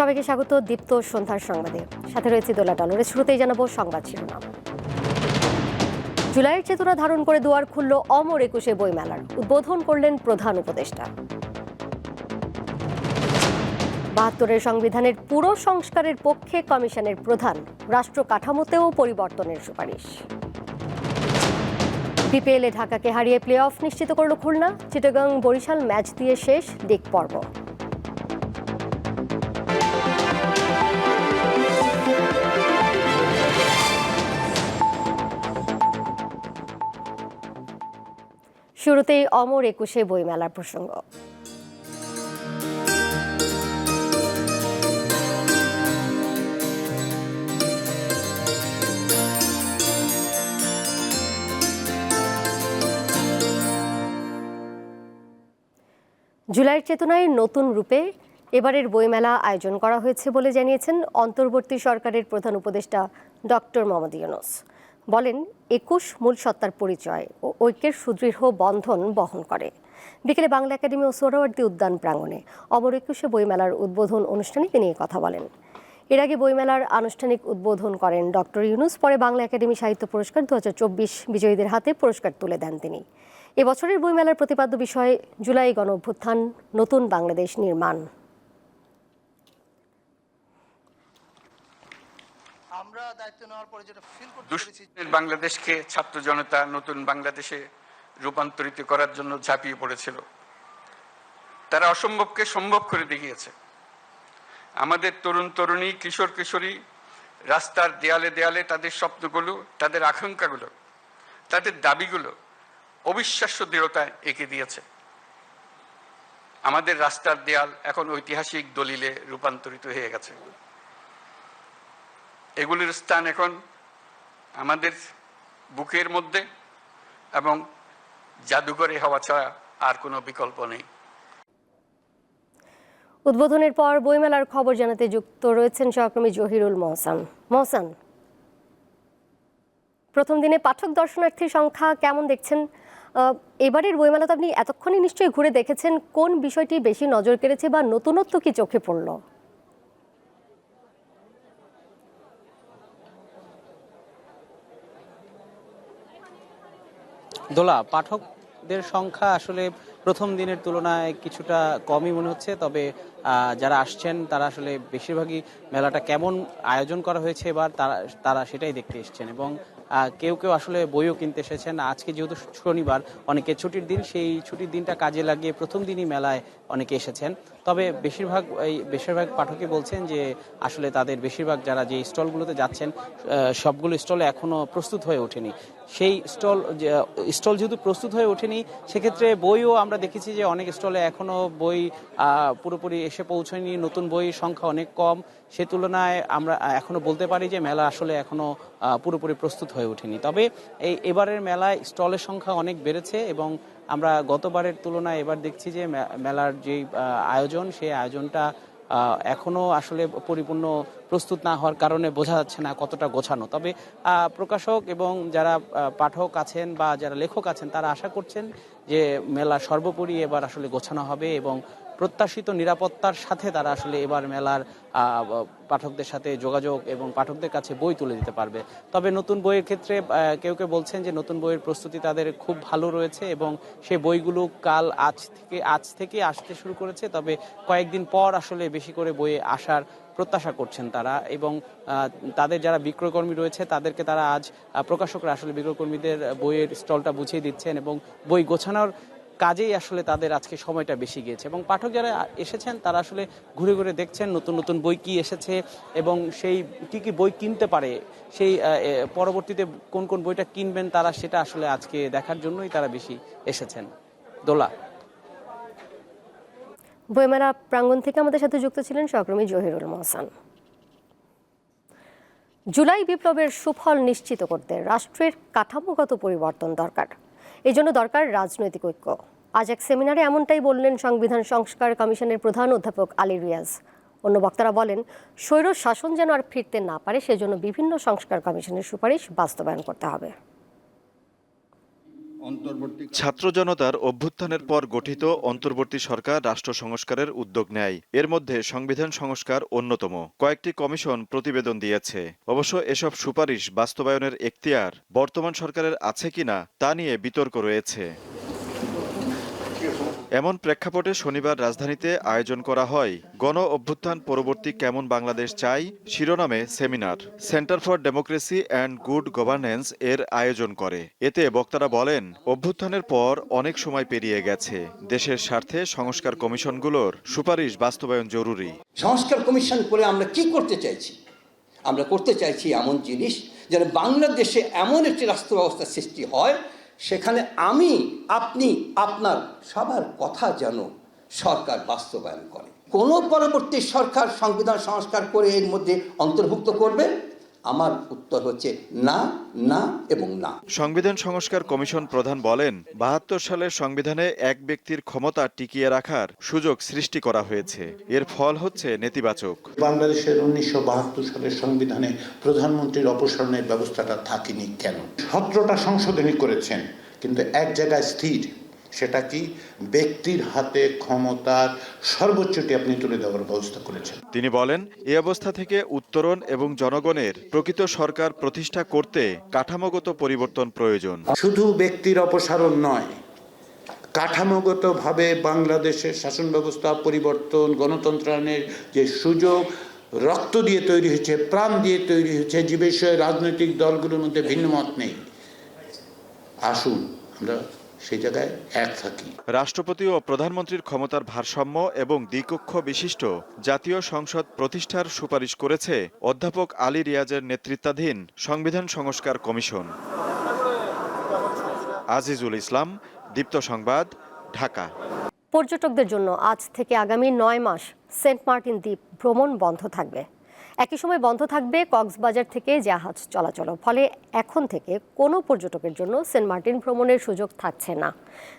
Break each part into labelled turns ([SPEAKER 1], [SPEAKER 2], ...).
[SPEAKER 1] সবাইকে স্বাগত দীপ্ত সন্ধ্যার সংবাদে। সাথে রয়েছে দোলা টলরে শুরুতেই জানাব সংবাদ শিরোনাম। জুলাইয়ের চেতনা ধারণ করে দুয়ার খুলল অমর একুশে বইমেলার। উদ্বোধন করলেন প্রধান উপদেষ্টা। বাহাত্তরের সংবিধানের পুরো সংস্কারের পক্ষে কমিশনের প্রধান। রাষ্ট্র কাঠামোতেও পরিবর্তনের সুপারিশ। বিপিএলে ঢাকাকে হারিয়ে প্লে অফ নিশ্চিত করল খুলনা। চিটাগাং বরিশাল ম্যাচ দিয়ে শেষ দিক পর্ব। শুরুতেই অমর একুশে বইমেলার প্রসঙ্গ। জুলাইয়ের চেতনায় নতুন রূপে এবারের বইমেলা আয়োজন করা হয়েছে বলে জানিয়েছেন অন্তর্বর্তী সরকারের প্রধান উপদেষ্টা ডক্টর মোহাম্মদ ইউনুস। বলেন, একুশ মূল সত্তার পরিচয় ও ঐক্যের সুদৃঢ় বন্ধন বহন করে। বিকেলে বাংলা একাডেমি ও সোহরাওয়ার্দী উদ্যান প্রাঙ্গণে অমর একুশে বইমেলার উদ্বোধন অনুষ্ঠানে তিনি কথা বলেন। এর আগে বইমেলার আনুষ্ঠানিক উদ্বোধন করেন ডক্টর ইউনুস, পরে বাংলা একাডেমি সাহিত্য পুরস্কার দু হাজার চব্বিশ বিজয়ীদের হাতে পুরস্কার তুলে দেন তিনি। এবছরের বইমেলার প্রতিপাদ্য বিষয়, জুলাই গণ অভ্যুত্থান নতুন বাংলাদেশ নির্মাণ।
[SPEAKER 2] আমরা দায়িত্ব নেওয়ার পরে যেটা ফিল করতে পেরেছি
[SPEAKER 3] বাংলাদেশকে ছাত্র জনতা নতুন বাংলাদেশে রূপান্তরিত করার জন্য ঝাঁপিয়ে পড়েছিল। তারা অসম্ভবকে সম্ভব করে দেখিয়েছে। আমাদের তরুণ তরুণী কিশোর কিশোরী রাস্তার দেয়ালে দেয়ালে তাদের স্বপ্নগুলো তাদের আকাঙ্ক্ষাগুলো তাদের দাবিগুলো অবিশ্বাস্য দৃঢ়তায় এঁকে দিয়েছে। আমাদের রাস্তার দেয়াল এখন ঐতিহাসিক দলিলে রূপান্তরিত হয়ে গেছে। এগুলির স্থান এখন আমাদের বুকের মধ্যে এবং জাদুঘরে হওয়া ছাড়া আর কোনো বিকল্প নেই।
[SPEAKER 1] উদ্বোধনের পর বইমেলার খবর জানাতে যুক্ত রয়েছেন সহকর্মী জহিরুল মহসান। মহসান, প্রথম দিনে পাঠক দর্শনার্থীর সংখ্যা কেমন দেখছেন? এবারের বইমেলা তো আপনি এতক্ষণই নিশ্চয়ই ঘুরে দেখেছেন কোন বিষয়টি বেশি নজর কেড়েছে বা নতুনত্ব কি চোখে পড়ল?
[SPEAKER 4] দোলা, পাঠকদের সংখ্যা আসলে প্রথম দিনের তুলনায় কিছুটা কমই মনে হচ্ছে, তবে যারা আসছেন তারা আসলে বেশিরভাগই মেলাটা কেমন আয়োজন করা হয়েছে এবার তারা তারা সেটাই দেখতে এসেছেন এবং কেউ কেউ আসলে বইও কিনতে এসেছেন। আজকে যেহেতু শনিবার, অনেকে ছুটির দিন, সেই ছুটির দিনটা কাজে লাগিয়ে প্রথম দিনই মেলায় অনেকে এসেছেন। তবে বেশিরভাগ, এই বেশিরভাগ পাঠকই বলছেন যে, আসলে তাদের বেশিরভাগ যারা যে স্টলগুলোতে যাচ্ছেন সবগুলো স্টলে এখনও প্রস্তুত হয়ে ওঠেনি। সেই স্টল স্টল যেহেতু প্রস্তুত হয়ে ওঠেনি সেক্ষেত্রে বইও আমরা দেখেছি যে অনেক স্টলে এখনও বই পুরোপুরি এসে পৌঁছয়নি। নতুন বইয়ের সংখ্যা অনেক কম। সে তুলনায় আমরা আহ, এখনও বলতে পারি যে মেলা আসলে এখনও পুরোপুরি প্রস্তুত হয়ে ওঠেনি। তবে এই এবারের মেলায় স্টলের সংখ্যা অনেক বেড়েছে এবং আমরা গতবারের তুলনায় এবার দেখছি যে মেলার যে আয়োজন সেই আয়োজনটা আহ, এখনও আসলে পরিপূর্ণ প্রস্তুত না হওয়ার কারণে বোঝা যাচ্ছে না কতটা গোছানো। তবে প্রকাশক এবং যারা পাঠক আছেন বা যারা লেখক আছেন তারা আশা করছেন যে মেলা সর্বোপরি এবার আসলে গোছানো হবে এবং প্রত্যাশিত নিরাপত্তার সাথে তারা আসলে এবার মেলার পাঠকদের সাথে যোগাযোগ এবং পাঠকদের কাছে বই তুলে দিতে পারবে। তবে নতুন বইয়ের ক্ষেত্রে কেউ কেউ বলছেন যে নতুন বইয়ের প্রস্তুতি তাদের খুব ভালো রয়েছে এবং সেই বইগুলো কাল আজ থেকে আজ থেকে আসতে শুরু করেছে। তবে কয়েকদিন পর আসলে বেশি করে বইয়ে আসার প্রত্যাশা করছেন তারা এবং তাদের যারা বিক্রয়কর্মী রয়েছে তাদেরকে তারা আজ প্রকাশকরা আসলে বিক্রয়কর্মীদের বইয়ের স্টলটা বুঝিয়ে দিচ্ছেন এবং বই গোছানোর কাজেই আসলে তাদের আজকে সময়টা বেশি গিয়েছে। এবং পাঠক যারা এসেছেন, তারা আসলে ঘুরে ঘুরে দেখছেন নতুন নতুন বই কি এসেছে এবং সেই কি কি বই কিনতে পারে, সেই পরবর্তীতে কোন কোন বইটা কিনবেন তারা সেটা আসলে আজকে দেখার জন্যই তারা বেশি এসেছেন। দোলা।
[SPEAKER 1] বইমেলা প্রাঙ্গণ থেকে আমাদের সাথে যুক্ত ছিলেন সহকর্মী জহিরুল মহসান। জুলাই বিপ্লবের সুফল নিশ্চিত করতে রাষ্ট্রের কাঠামোগত পরিবর্তন দরকার। এই জন্য দরকার রাজনৈতিক ঐক্য। আজ এক সেমিনারে এমনটাই বললেন সংবিধান সংস্কার কমিশনের প্রধান অধ্যাপক আলী রিয়াজ। অন্য বক্তারা বলেন স্বৈর শাসন যেন আর ফিরতে না পারে সেজন্য বিভিন্ন সংস্কার কমিশনের সুপারিশ বাস্তবায়ন করতে হবে।
[SPEAKER 5] ছাত্র জনতার অভ্যুত্থানের পর গঠিত অন্তর্বর্তী সরকার রাষ্ট্র সংস্কারের উদ্যোগ নেয়। এর মধ্যে সংবিধান সংস্কার অন্যতম। কয়েকটি কমিশন প্রতিবেদন দিয়েছে। অবশ্য এসব সুপারিশ বাস্তবায়নের এখতিয়ার বর্তমান সরকারের আছে কিনা তা নিয়ে বিতর্ক রয়েছে। এমন প্রেক্ষাপটে শনিবার রাজধানীতে আয়োজন করা হয়, গণ অভ্যুত্থান পরবর্তী কেমন বাংলাদেশ চাই, শিরোনামে seminar. Centre for democracy and good governance এর আয়োজন করে। এতে বক্তারা বলেন, অভ্যুত্থানের পর অনেক সময় পেরিয়ে গেছে। দেশের স্বার্থে সংস্কার কমিশনগুলোর সুপারিশ বাস্তবায়ন জরুরি।
[SPEAKER 6] সংস্কার কমিশন করে আমরা কি করতে চাইছি? আমরা করতে চাইছি এমন জিনিস যেন বাংলাদেশে এমন একটি রাষ্ট্র ব্যবস্থা সৃষ্টি হয় সেখানে আমি, আপনি, আপনার সবার কথা যেন সরকার বাস্তবায়ন করে। কোনো পরবর্তী সরকার, সংবিধান সংস্কার করে এর মধ্যে অন্তর্ভুক্ত করবে? আমার উত্তর হচ্ছে না না এবং না।
[SPEAKER 5] সংবিধান সংস্কার কমিশন প্রধান বলেন বাহাত্তর সালের সংবিধানে এক ব্যক্তির ক্ষমতা টিকিয়ে রাখার সুযোগ সৃষ্টি করা হয়েছে। এর ফল হচ্ছে নেতিবাচক।
[SPEAKER 7] বাংলাদেশের উনিশশো বাহাত্তর সালের সংবিধানে প্রধানমন্ত্রীর অপসারণের ব্যবস্থাটা থাকেনি কেন? সতেরোটা সংশোধনী করেছেন কিন্তু এক জায়গায় স্থির। সেটা কি? ব্যক্তির হাতে ক্ষমতার সর্বোচ্চটি আপনি তুলে দেওয়ার ব্যবস্থা করেছেন।
[SPEAKER 5] তিনি বলেন এই অবস্থা থেকে উত্তরণ এবং জনগণের প্রকৃত সরকার প্রতিষ্ঠা করতে কাঠামোগত পরিবর্তন প্রয়োজন।
[SPEAKER 7] শুধু ব্যক্তির অপসারণ নয় কাঠামোগতভাবে বাংলাদেশের শাসন ব্যবস্থা পরিবর্তন গণতন্ত্রায়নের যে সুযোগ রক্ত দিয়ে তৈরি হয়েছে প্রাণ দিয়ে তৈরি হয়েছে যে বিষয়ে রাজনৈতিক দলগুলোর মধ্যে ভিন্ন মত নেই। আসুন আমরা সেই জায়গায় এক থাকি।
[SPEAKER 5] রাষ্ট্রপতি ও প্রধানমন্ত্রীর ক্ষমতার ভারসাম্য এবং দ্বিকক্ষ বিশিষ্ট জাতীয় সংসদ প্রতিষ্ঠার সুপারিশ করেছে অধ্যাপক আলী রিয়াজের নেতৃত্বাধীন সংবিধান সংস্কার কমিশন। আজিজুল ইসলাম দীপ্ত সংবাদ ঢাকা।
[SPEAKER 1] পর্যটকদের জন্য আজ থেকে আগামী নয় মাস সেন্ট মার্টিন দ্বীপ ভ্রমণ বন্ধ থাকবে। একই সময় বন্ধ থাকবে কক্সবাজার থেকে জাহাজ চলাচল ফলে এখন থেকে কোনো পর্যটকের জন্য সেন্ট মার্টিন ভ্রমণের সুযোগ থাকছে না।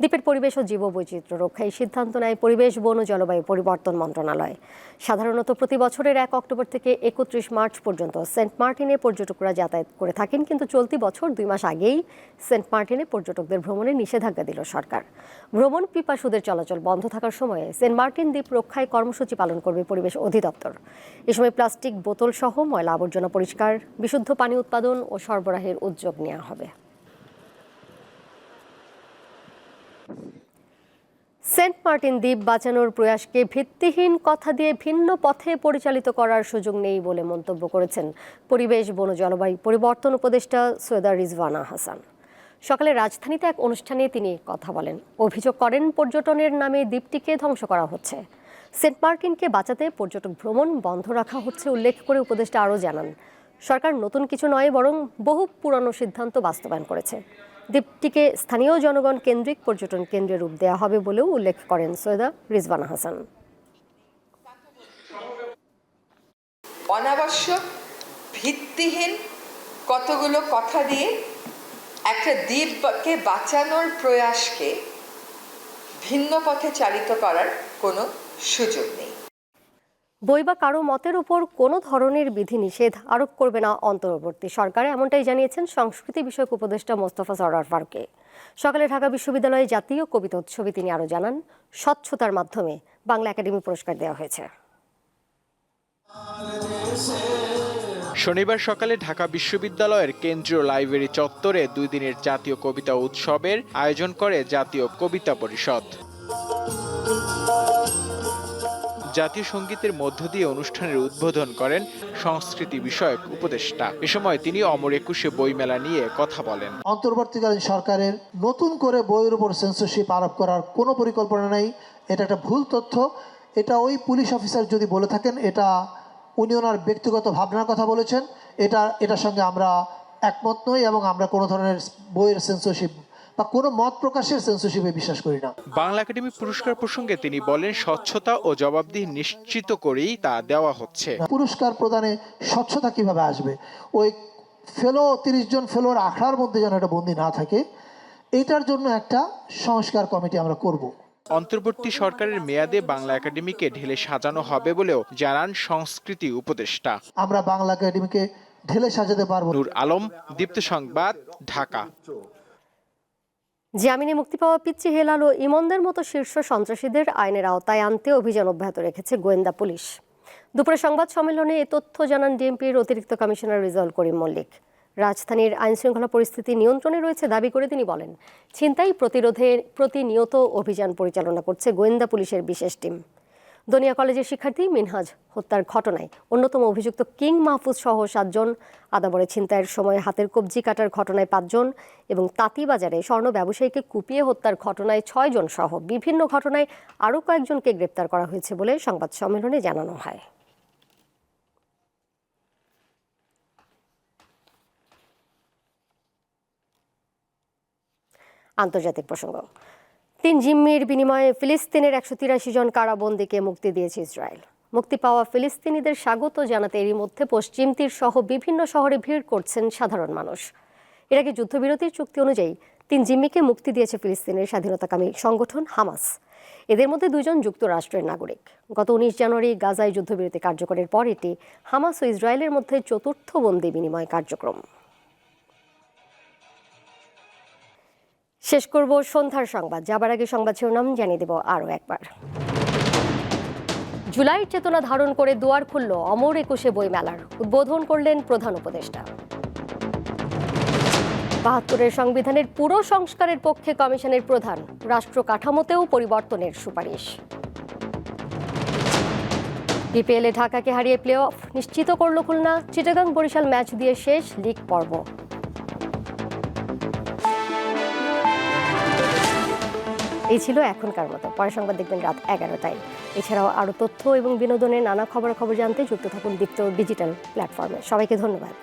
[SPEAKER 1] দ্বীপের পরিবেশ ও জীববৈচিত্র্য রক্ষায় সিদ্ধান্ত নেয় পরিবেশ, বন ও জলবায়ু পরিবর্তন মন্ত্রণালয়। সাধারণত প্রতি বছরের এক অক্টোবর থেকে একত্রিশ মার্চ পর্যন্ত সেন্ট মার্টিনে পর্যটকরা যাতায়াত করে থাকেন, কিন্তু চলতি বছর দুই মাস আগেই সেন্ট মার্টিনে পর্যটকদের ভ্রমণে নিষেধাজ্ঞা দিল সরকার। ভ্রমণ পিপাসুদের চলাচল বন্ধ থাকার সময়ে সেন্ট মার্টিন দ্বীপ রক্ষায় কর্মসূচি পালন করবে পরিবেশ অধিদপ্তর। এ সময় প্লাস্টিক বোতল সহ ময়লা আবর্জনা পরিষ্কার, বিশুদ্ধ পানি উৎপাদন ও সরবরাহের উদ্যোগ নেওয়া হবে। সেন্ট মার্টিন দ্বীপ বাঁচানোর প্রয়াসকে ভিত্তিহীন কথা দিয়ে ভিন্ন পথে পরিচালিত করার সুযোগ নেই বলে মন্তব্য করেছেন পরিবেশ, বন, জলবায়ু পরিবর্তন উপদেষ্টা সৈয়দা রিজওয়ানা হাসান। সকালে রাজধানীতে এক অনুষ্ঠানে তিনি কথা বলেন। অভিযোগ করেন, পর্যটনের নামে দ্বীপটিকে ধ্বংস করা হচ্ছে। সেন্ট মার্টিনকে বাঁচাতে পর্যটক ভ্রমণ বন্ধ রাখা হচ্ছে উল্লেখ করে উপদেষ্টা আরও জানান। সরকার নতুন কিছু নয়, বরং বহু পুরনো সিদ্ধান্ত বাস্তবায়ন করেছে। দ্বীপটিকে স্থানীয় জনগণ কেন্দ্রিক পর্যটন কেন্দ্রে রূপ দেওয়া হবে বলেও উল্লেখ করেন সৈয়দা রিজওয়ানা হাসান।
[SPEAKER 8] অনাবশ্যক, ভিত্তিহীন কতগুলো কথা দিয়ে একটা দ্বীপকে বাঁচানোর প্রয়াসকে ভিন্ন পথে চালিত করার কোনো সুযোগ নেই।
[SPEAKER 1] বই বা কারও মতের উপর কোনো ধরনের বিধিনিষেধ আরোপ করবে না অন্তর্বর্তী সরকার এমনটাই জানিয়েছেন সংস্কৃতি বিষয়ক উপদেষ্টা মোস্তফা সরার ফারুকে। সকালে ঢাকা বিশ্ববিদ্যালয়ে জাতীয় কবিতা উৎসবে তিনি আরও জানান স্বচ্ছতার মাধ্যমে বাংলা একাডেমি পুরস্কার দেওয়া হয়েছে।
[SPEAKER 9] শনিবার সকালে ঢাকা বিশ্ববিদ্যালয়ের কেন্দ্রীয় লাইব্রেরি চত্বরে দুই দিনের জাতীয় কবিতা উৎসবের আয়োজন করে জাতীয় কবিতা পরিষদ। জাতীয় সঙ্গীতের মধ্য দিয়ে অনুষ্ঠানের উদ্বোধন করেন সংস্কৃতি বিষয়ক উপদেষ্টা। এ সময় তিনি অমর একুশে বইমেলা নিয়ে কথা বলেন।
[SPEAKER 10] অন্তর্বর্তীকালীন সরকারের নতুন করে বইয়ের উপর সেন্সরশিপ আরোপ করার কোনো পরিকল্পনা নেই, এটা একটা ভুল তথ্য। এটা ওই পুলিশ অফিসার যদি বলে থাকেন, এটা উনি ওনার ব্যক্তিগত ভাবনার কথা বলেছেন। এটা, এটার সঙ্গে আমরা একমত নই এবং আমরা কোনো ধরনের বইয়ের সেন্সরশিপ বা কোনো মত প্রকাশের সেন্সরশিপে বিশ্বাস করি না।
[SPEAKER 9] বাংলা একাডেমি পুরস্কার প্রসঙ্গে তিনি বলেন স্বচ্ছতা ও জবাবদিহি নিশ্চিত করেই তা দেওয়া হচ্ছে।
[SPEAKER 10] পুরস্কার প্রদানে স্বচ্ছতা কীভাবে আসবে? ওই ফেলো তিরিশ জন ফেলোর আখড়ার মধ্যে যেন এটা বন্দি না থাকে এটার জন্য একটা সংস্কার কমিটি আমরা করব।
[SPEAKER 9] অন্তর্বর্তী সরকারের মেয়াদে বাংলা একাডেমিকে ঢেলে সাজানো হবে বলেও জানান সংস্কৃতি উপদেষ্টা।
[SPEAKER 10] আমরা বাংলা একাডেমিকে ঢেলে সাজাতে পারব।
[SPEAKER 9] নূর আলম দীপ্ত সংবাদ ঢাকা।
[SPEAKER 1] জামিনে মুক্তি পাওয়া পিচ্চি হেলাল ও ইমনদের মতো শীর্ষ সন্ত্রাসীদের আইনের আওতায় আনতে অভিযান অব্যাহত রেখেছে গোয়েন্দা পুলিশ। দুপুরে সংবাদ সম্মেলনে এ তথ্য জানান ডিএমপির অতিরিক্ত কমিশনার রিজাল করিম মল্লিক। রাজধানীর আইনশৃঙ্খলা পরিস্থিতি নিয়ন্ত্রণে রয়েছে দাবি করে তিনি বলেন, ছিনতাই প্রতিরোধে প্রতিনিয়ত অভিযান পরিচালনা করছে গোয়েন্দা পুলিশের বিশেষ টিম। দনিয়া কলেজের শিক্ষার্থী মিনহাজ হত্যার ঘটনায় অন্যতম অভিযুক্ত কিং মাহফুজ সহ সাতজন আদাবরে ছিনতাইয়ের সময় হাতের কবজি কাটার ঘটনায় পাঁচজন এবং তাঁতিবাজারে স্বর্ণ ব্যবসায়ীকে কুপিয়ে হত্যার ঘটনায় ছয়জন সহ বিভিন্ন ঘটনায় আরও কয়েকজনকে গ্রেপ্তার করা হয়েছে বলে সংবাদ সম্মেলনে জানানো হয়। আন্তর্জাতিক প্রসঙ্গ তিন জিম্মির বিনিময়ে ফিলিস্তিনের একশো তিরাশি জন কারাবন্দীকে মুক্তি দিয়েছে ইসরায়েল। মুক্তি পাওয়া ফিলিস্তিনিদের স্বাগত জানাতে এরই মধ্যে পশ্চিম তীর সহ বিভিন্ন শহরে ভিড় করছেন সাধারণ মানুষ। এর আগে যুদ্ধবিরতির চুক্তি অনুযায়ী তিন জিম্মিকে মুক্তি দিয়েছে ফিলিস্তিনের স্বাধীনতাকামী সংগঠন হামাস। এদের মধ্যে দুজন যুক্তরাষ্ট্রের নাগরিক। গত উনিশ জানুয়ারি গাজায় যুদ্ধবিরতি কার্যকরের পর এটি হামাস ও ইসরায়েলের মধ্যে চতুর্থ বন্দি বিনিময় কার্যক্রম। শেষ করব সন্ধ্যার সংবাদ। যাবার আগে সংবাদ শিরোনাম জানিয়ে দেব আরও একবার। জুলাইয়ের চেতনা ধারণ করে দুয়ার খুলল অমর একুশে বইমেলার। উদ্বোধন করলেন প্রধান উপদেষ্টা। বাহাত্তরের সংবিধানের পুরো সংস্কারের পক্ষে কমিশনের প্রধান। রাষ্ট্র কাঠামোতেও পরিবর্তনের সুপারিশ। বিপিএলে ঢাকাকে হারিয়ে প্লে অফ নিশ্চিত করল খুলনা। চিটাগাং বরিশাল ম্যাচ দিয়ে শেষ লিগ পর্ব। এই ছিল এখনকার মতো। পরে সংবাদ দেখবেন রাত এগারোটায়। এছাড়াও আরও তথ্য এবং বিনোদনের নানা খবরাখবর জানতে যুক্ত থাকুন দীপ্ত ডিজিটাল প্ল্যাটফর্মে। সবাইকে ধন্যবাদ।